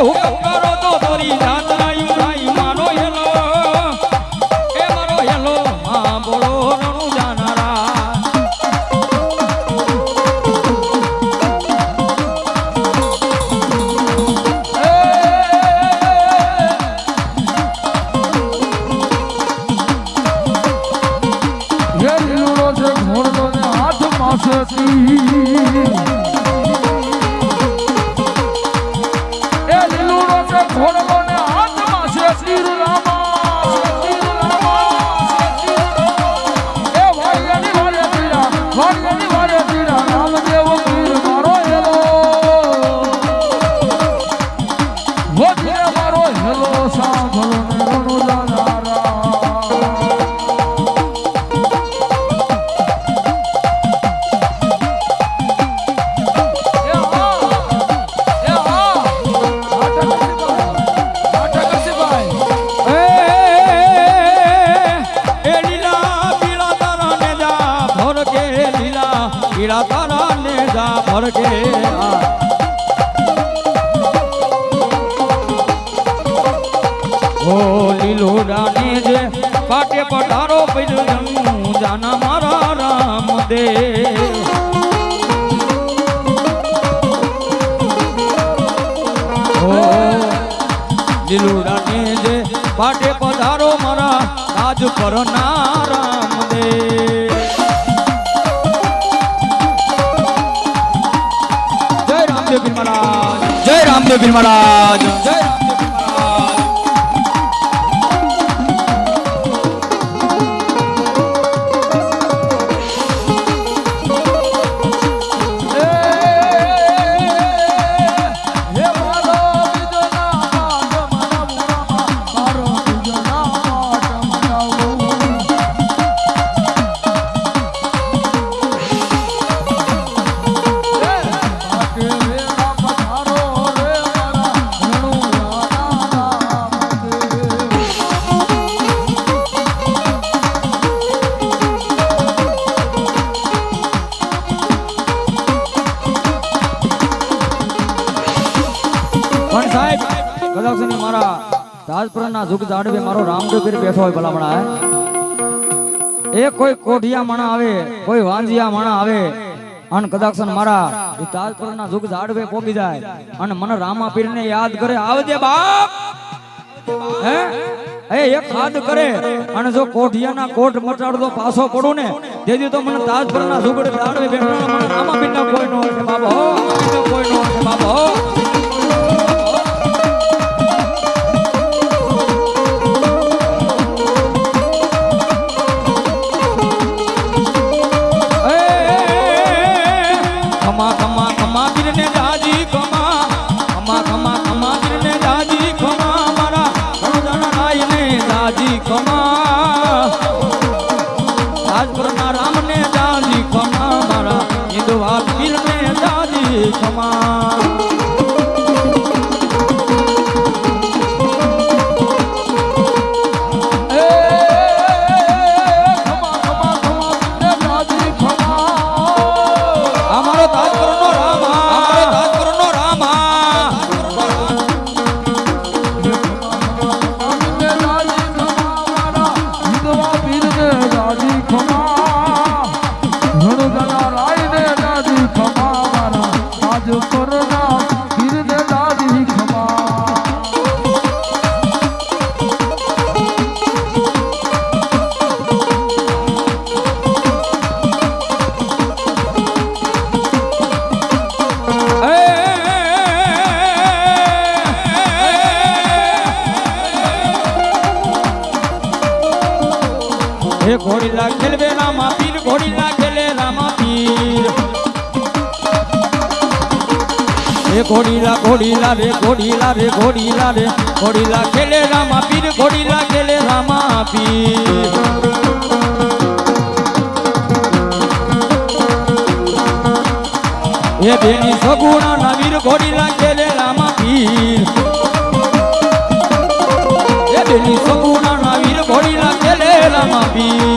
હુકમ કરો તો ફરી જાત દે. ઓ લીલુડાને જે પાટે પધારો મારા રાજ પર રામ દે. જય રામદેવ પીર મહારાજ, જય રામદેવ પીર મહારાજ, જય કદાચ મારા રાજપુરના જુગ જાડવે મારો રામદેવ બેઠો હોય ભલામણા એ કોઈ કોઠિયા માણા આવે, કોઈ વાંજિયા માણા આવે, અને કદાચ મારા તાજપુરના જુગ જાડવે પોગી જાય, અને મને રામાપીર ને યાદ કરે, આવજે બાપ! હે? એ એક હાથ કરે, અને જો કોઠિયાના કોટ મટાડતો પાછો પડું ને, તેથી તો મને તાજપુરના જુગડ જાડવે બેઠો મને રામા કોઈ નો હોય જાજી હે ઘોડીલા ઘોડીલા રે ઘોડીલા રે ઘોડીલા રે, ઘોડીલા ખેલે રામા પીર, ઘોડીલા ખેલે રામા પીર. એ બેની સગુણા ના વીર ઘોડીલા ખેલે રામા પીર. એ બેની સગુણા ના વીર ઘોડીલા ખેલે રામા પીર.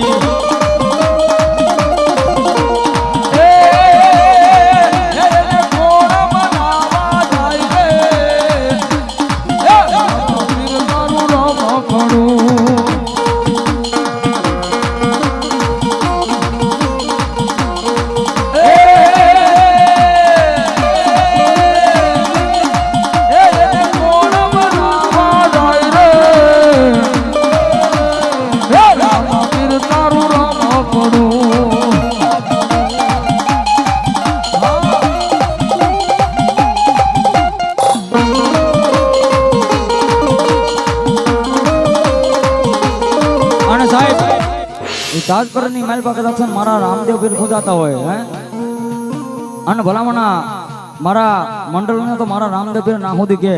એ તાજપુરની પાસે છે મારા રામદેવ પીર ખોજાતા હોય, હે? અને ભલામણા મારા મંડળને તો મારા રામદેવ પીર ના સુધી કે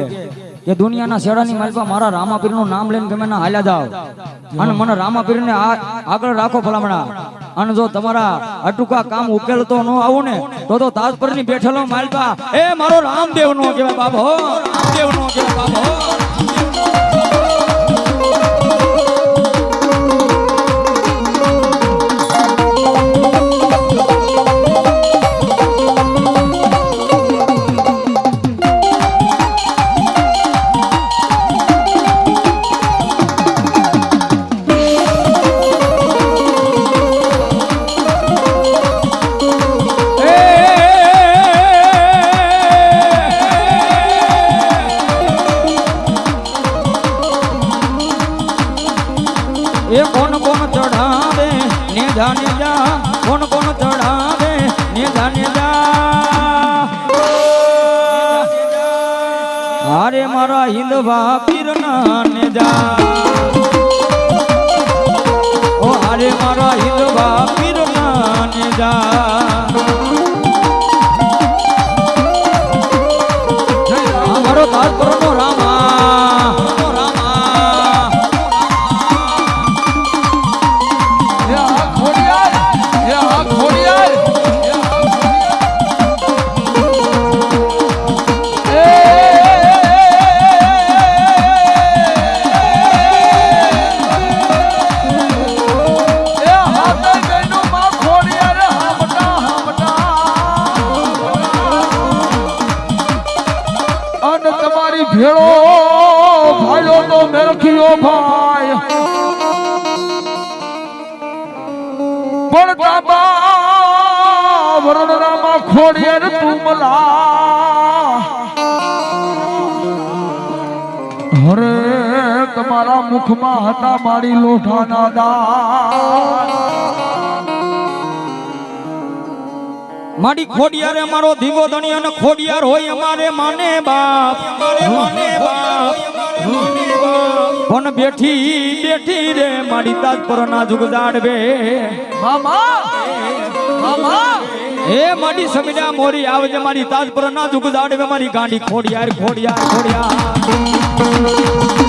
કે દુનિયાના શેડાની માલપા મારા રામાપીરનું નામ લઈને તમે ના હાલ્યા જાઓ. અને મને રામાપીરને આ આગળ રાખો ભલામણા. અને જો તમારા અટુકા કામ ઉકેલતો ન આવું ને, તો તો તાજપુરની બેઠેલો માલપા એ મારો રામદેવ નો કહેવાય બાબો રામદેવ નો કહેવાય બાબો એ જાને જા, કોણ કોણ ચઢાવે, ને જાને જા. હારે મારા હિંદવા પીરના ને જા. ઓ અરે મારા હિંદવા પીરના ને જા. ભાઈ. પણ તાબા વરણરામાં ખોડિયાર તુમલા. હરે તમારા મુખમાં હતા મારી લોઠાના દાદા મારી ખોડિયારે મારો ધીગો ધણી અને ખોડિયાર હોય અમારે માને બાપ. અમારે માને બાપ. પણ બેઠી બેઠી રે મારી તાજપુર ના જુગદાડવે હે મારી સમીડા મોરી આવજે મારી તાજપુર ના જુગદાડવે મારી ગાંડી ખોડિયાર ખોડિયાર ખોડિયાર.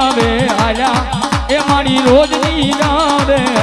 મારી રોજની રાવે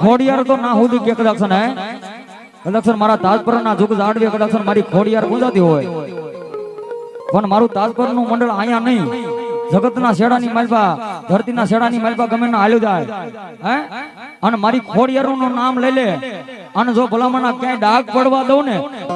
ખોડિયાર તો ના સુધી કે કદાચ ને? કદાચ મારા તાજપરના જુગ જાડવે કદાચ મારી ખોડિયાર ગુંજાતી હોય. પણ મારું તાજપરનું મંડળ અહીંયા નહીં. જગતના શેડાની માલપા, ધરતીના શેડાની માલપા ગમે ના હાલ્યું જાય. હે? અને મારી ખોડિયાર નું નામ લઈ લે. અને જો ભલામણ ક્યાંય ડાઘ પડવા દઉં ને